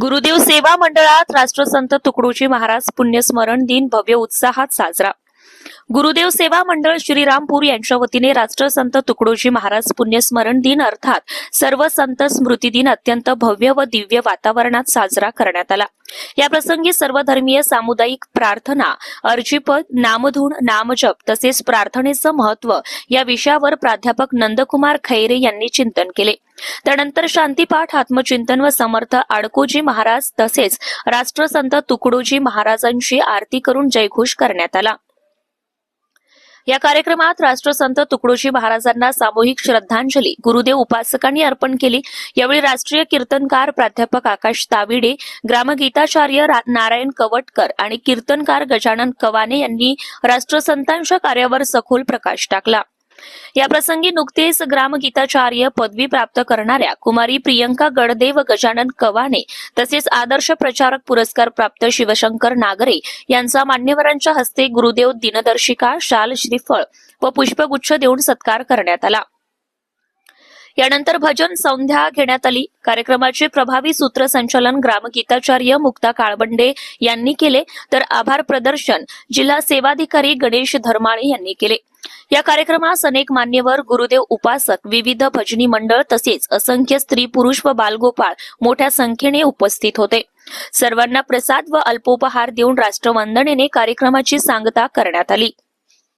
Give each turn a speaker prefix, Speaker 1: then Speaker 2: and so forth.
Speaker 1: गुरुदेव सेवा मंडळात राष्ट्रसंत तुकडोजी महाराज पुण्यस्मरण दिन भव्य उत्साहात साजरा. गुरुदेव सेवा मंडळ श्रीरामपूर यांच्या वतीने राष्ट्रसंत तुकडोजी महाराज पुण्यस्मरण दिन अर्थात सर्व संत स्मृती दिन अत्यंत भव्य व दिव्य वातावरणात साजरा करण्यात आला. या प्रसंगी सर्व धर्मीय सामुदायिक प्रार्थना अर्जीपद नामधून नामजप तसेच प्रार्थनेचं महत्त्व या विषयावर प्राध्यापक नंदकुमार खैरे यांनी चिंतन केले. त्यानंतर शांतीपाठ आत्मचिंतन व समर्थ आडकोजी महाराज तसेच राष्ट्रसंत तुकडोजी महाराजांची आरती करून जयघोष करण्यात आला. या कार्यक्रमात राष्ट्रसंत तुकडोजी महाराजांना सामूहिक श्रद्धांजली गुरुदेव उपासकांनी अर्पण केली. यावेळी राष्ट्रीय कीर्तनकार प्राध्यापक आकाश ताविडे ग्रामगीताचार्य नारायण कवटकर आणि कीर्तनकार गजानन कवाने यांनी राष्ट्रसंतांच्या कार्यावर सखोल प्रकाश टाकला. या प्रसंगी नुकतेच ग्रामगीताचार्य पदवी प्राप्त करणाऱ्या कुमारी प्रियंका गडदे व गजानन कवाने तसेच आदर्श प्रचारक पुरस्कार प्राप्त शिवशंकर नागरे यांचा मान्यवरांच्या हस्ते गुरुदेव दिनदर्शिका शाल श्रीफळ व पुष्पगुच्छ देऊन सत्कार करण्यात आला. यानंतर भजन संध्या घेण्यात आली. कार्यक्रमाचे प्रभावी सूत्रसंचालन ग्रामगीताचार्य मुक्ता काळबंडे यांनी केले. तर आभार प्रदर्शन जिल्हा सेवाधिकारी गणेश धर्माळे यांनी केले. या कार्यक्रमास अनेक मान्यवर गुरुदेव उपासक विविध भजनी मंडळ तसेच असंख्य स्त्री पुरुष व बालगोपाळ मोठ्या संख्येने उपस्थित होते. सर्वांना प्रसाद व अल्पोपहार देऊन राष्ट्रवंदनेने कार्यक्रमाची सांगता करण्यात आली.